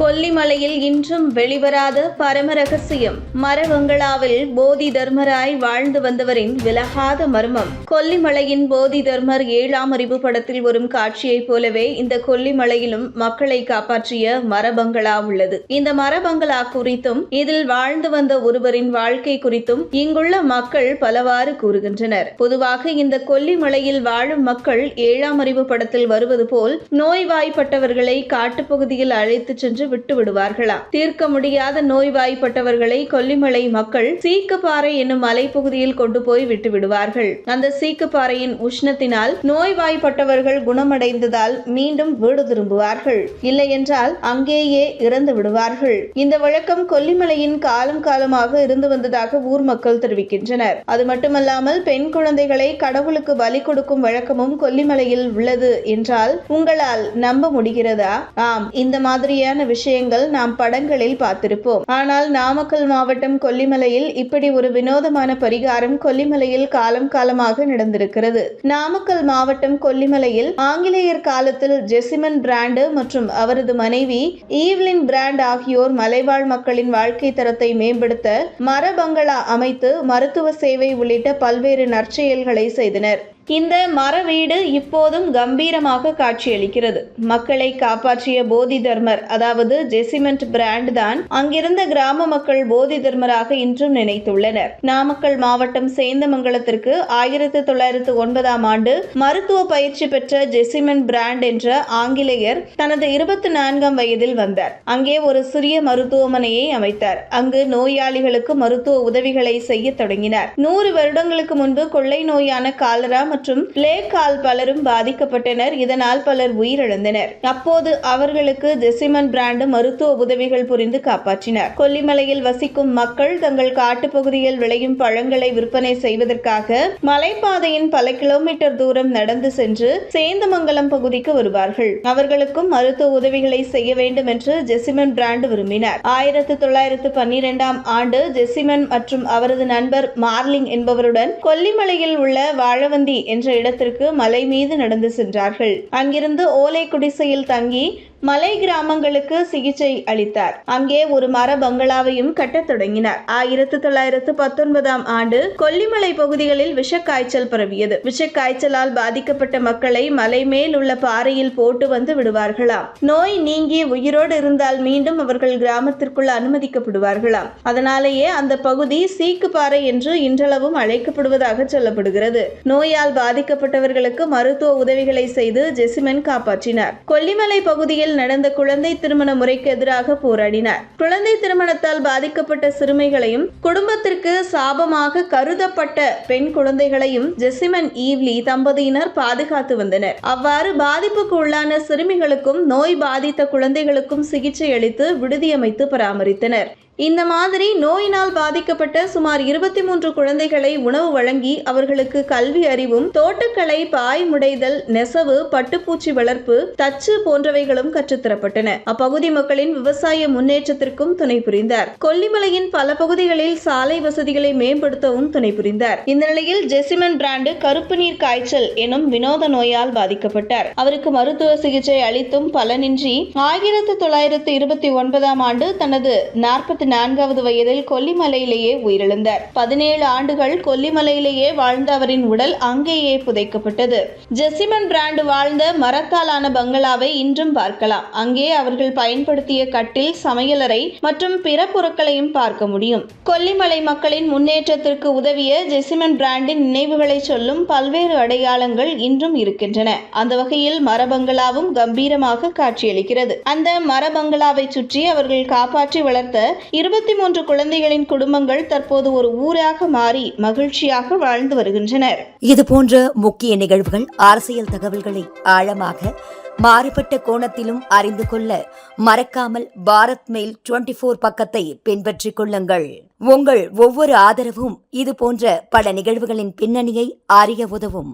கொல்லிமலையில் இன்றும் வெளிவராத பரம ரகசியம் மரவங்களாவில் போதி தர்மராய் வாழ்ந்து வந்தவரின் விலகாத மர்மம். கொல்லிமலையின் போதி தர்மர் ஏழாம் அறிவு படத்தில் வரும் காட்சியைப் போலவே இந்த கொல்லிமலையிலும் மக்களை காப்பாற்றிய மரபங்களா உள்ளது. இந்த மரபங்களா குறித்தும் இதில் வாழ்ந்து வந்த ஒருவரின் வாழ்க்கை குறித்தும் இங்குள்ள மக்கள் பலவாறு கூறுகின்றனர். பொதுவாக இந்த கொல்லிமலையில் வாழும் மக்கள் ஏழாம் அறிவு படத்தில் வருவது போல் நோய்வாய்ப்பட்டவர்களை காட்டுப்பகுதியில் அழைத்துச் சென்று விட்டு விடுவார்களாம் தீர்க்க முடியாத நோய்வாய்ப்பட்டவர்களை கொல்லிமலை மக்கள் சீக்குப்பாறை என்னும் மலைப்பகுதியில் கொண்டு போய் விட்டு விடுவார்கள். அந்த சீக்குப்பாறையின் உஷ்ணத்தினால் நோய்வாய்ப்பட்டவர்கள் குணமடைந்ததால் மீண்டும் வீடு திரும்புவார்கள். இல்லை என்றால் அங்கேயே இறந்து விடுவார்கள். இந்த வழக்கம் கொல்லிமலையின் காலம் காலமாக இருந்து வந்ததாக ஊர் மக்கள் தெரிவிக்கின்றனர். அது மட்டுமல்லாமல் பெண் குழந்தைகளை கடவுளுக்கு பலி கொடுக்கும் வழக்கமும் கொல்லிமலையில் உள்ளது என்றால் உங்களால் நம்ப முடிகிறதா? ஆம் இந்த மாதிரியான விஷயங்கள் நாம் படங்களில் பார்த்திருப்போம். ஆனால் நாமக்கல் மாவட்டம் கொல்லிமலையில் இப்படி ஒரு வினோதமான பரிகாரம் கொல்லிமலையில் காலம் காலமாக நடந்திருக்கிறது. நாமக்கல் மாவட்டம் கொல்லிமலையில் ஆங்கிலேயர் காலத்தில் ஜெசிமன் பிராண்டு மற்றும் அவரது மனைவி ஈவ்லின் பிராண்ட் ஆகியோர் மலைவாழ் மக்களின் வாழ்க்கை தரத்தை மேம்படுத்த மரபங்களா அமைத்து மருத்துவ சேவை உள்ளிட்ட பல்வேறு நற்செயல்களை செய்தனர். இந்த மர வீடு இப்போதும் கம்பீரமாக காட்சியளிக்கிறது. மக்களை காப்பாற்றிய போதி தர்மர் அதாவது ஜெசிமெண்ட் பிராண்ட் தான் அங்கிருந்த கிராம மக்கள் போதி தர்மராக இன்றும் நினைத்துள்ளனர். நாமக்கல் மாவட்டம் சேந்தமங்கலத்திற்கு ஆயிரத்தி தொள்ளாயிரத்து ஒன்பதாம் ஆண்டு மருத்துவ பயிற்சி பெற்ற ஜெசிமெண்ட் பிராண்ட் என்ற ஆங்கிலேயர் தனது இருபத்தி நான்காம் வயதில் வந்தார். அங்கே ஒரு சிறிய மருத்துவமனையை அமைத்தார். அங்கு நோயாளிகளுக்கு மருத்துவ உதவிகளை செய்ய தொடங்கினார். நூறு வருடங்களுக்கு முன்பு கொள்ளை நோயான காலரா மற்றும் பிளேக்கால் பலரும் பாதிக்கப்பட்டனர். இதனால் பலர் உயிரிழந்தனர். அப்போது அவர்களுக்கு ஜெசிமன் பிராண்டு மருத்துவ உதவிகள் புரிந்து காப்பாற்றினார். கொல்லிமலையில் வசிக்கும் மக்கள் தங்கள் காட்டுப்பகுதியில் விளையும் பழங்களை விற்பனை செய்வதற்காக மலைப்பாதையின் பல கிலோமீட்டர் தூரம் நடந்து சென்று சேந்தமங்கலம் பகுதிக்கு வருவார்கள். அவர்களுக்கும் மருத்துவ உதவிகளை செய்ய வேண்டும் என்று ஜெசிமன் பிராண்டு விரும்பினார். ஆயிரத்தி தொள்ளாயிரத்து பன்னிரெண்டாம் ஆண்டு ஜெசிமன் மற்றும் அவரது நண்பர் மார்லிங் என்பவருடன் கொல்லிமலையில் உள்ள வாழவந்தி என்ற இடத்திற்கு மலை மீது நடந்து சென்றார்கள். அங்கிருந்து ஓலை குடிசையில் தங்கி மலை கிராமங்களுக்கு சிகிச்சை அளித்தார். அங்கே ஒரு மர பங்களாவையும் கட்டத் தொடங்கினார். ஆயிரத்தி தொள்ளாயிரத்து பத்தொன்பதாம் ஆண்டு கொல்லிமலை பகுதிகளில் விஷக்காய்ச்சல் பரவியது. விஷக்காய்ச்சலால் பாதிக்கப்பட்ட மக்களை மலை மேல் உள்ள பாறையில் போட்டு வந்து விடுவார்களாம். நோய் நீங்கி உயிரோடு இருந்தால் மீண்டும் அவர்கள் கிராமத்திற்குள் அனுமதிக்கப்படுவார்களாம். அதனாலேயே அந்த பகுதி சீக்கு பாறை என்று இன்றளவும் அழைக்கப்படுவதாக சொல்லப்படுகிறது. நோயால் பாதிக்கப்பட்டவர்களுக்கு மருத்துவ உதவிகளை செய்து ஜெசிமென் காப்பாற்றினார். கொல்லிமலை பகுதியில் நடந்த குழந்தை திருமண முறைக்கு எதிராக போராடினார். குழந்தை திருமணத்தால் பாதிக்கப்பட்ட சிறுமிகளையும் குடும்பத்திற்கு சாபமாக கருதப்பட்ட பெண் குழந்தைகளையும் ஜெசிமன் ஈவ்லி தம்பதியினர் பாதுகாத்து வந்தனர். அவ்வாறு பாதிப்புக்கு உள்ளான சிறுமிகளுக்கும் நோய் பாதித்த குழந்தைகளுக்கும் சிகிச்சை அளித்து விடுதியமைத்து பராமரித்தனர். இந்த மாதிரி நோயினால் பாதிக்கப்பட்ட சுமார் இருபத்தி மூன்று குழந்தைகளை உணவு வழங்கி அவர்களுக்கு கல்வி அறிவும் தோட்டக்கலை பாய் முடைதல் நெசவு பட்டுப்பூச்சி வளர்ப்பு தச்சு போன்றவைகளும் கற்றுத்தரப்பட்டன அப்பகுதி மக்களின் விவசாய முன்னேற்றத்திற்கும் துணை புரிந்தார். கொல்லிமலையின் பல பகுதிகளில் சாலை வசதிகளை மேம்படுத்தவும் துணை புரிந்தார். இந்த நிலையில் ஜெசிமன் பிராண்டு கருப்பு நீர் காய்ச்சல் எனும் வினோத நோயால் பாதிக்கப்பட்டார். அவருக்கு மருத்துவ சிகிச்சை அளித்தும் பலனின்றி ஆயிரத்தி தொள்ளாயிரத்து இருபத்தி ஒன்பதாம் ஆண்டு தனது நாற்பத்தி நான்காவது வயதில் கொல்லிமலையிலேயே உயிரிழந்தார். பதினேழு ஆண்டுகள் கொல்லிமலையிலேயே வாழ்ந்த அவரின் உடல் அங்கேயே புதைக்கப்பட்டது. ஜெசிமன் பிராண்ட் வாழ்ந்த மரத்தாலான பங்களாவை இன்றும் பார்க்கலாம். அங்கே அவர்கள் பயன்படுத்திய கட்டில் சமையலறை மற்றும் பிற பொருட்களையும் பார்க்க முடியும். கொல்லிமலை மக்களின் முன்னேற்றத்திற்கு உதவிய ஜெசிமன் பிராண்டின் நினைவுகளை சொல்லும் பல்வேறு அடையாளங்கள் இன்றும் இருக்கின்றன. அந்த வகையில் மரபங்களாவும் கம்பீரமாக காட்சியளிக்கிறது. அந்த மரபங்களாவை சுற்றி அவர்கள் காப்பாற்றி வளர்த்த இருபத்தி மூன்று குழந்தைகளின் குடும்பங்கள் தற்போது ஒரு ஊராக மாறி மகிழ்ச்சியாக வாழ்ந்து வருகின்றனர். இது போன்ற முக்கிய நிகழ்வுகள் அரசியல் தகவல்களை ஆழமாக மாறுபட்ட கோணத்திலும் அறிந்து கொள்ள மறக்காமல் பாரத் மெயில் டுவெண்டி போர் பக்கத்தை பின்பற்றிக் கொள்ளுங்கள். உங்கள் ஒவ்வொரு ஆதரவும் இதுபோன்ற பல நிகழ்வுகளின் பின்னணியை அறிய உதவும்.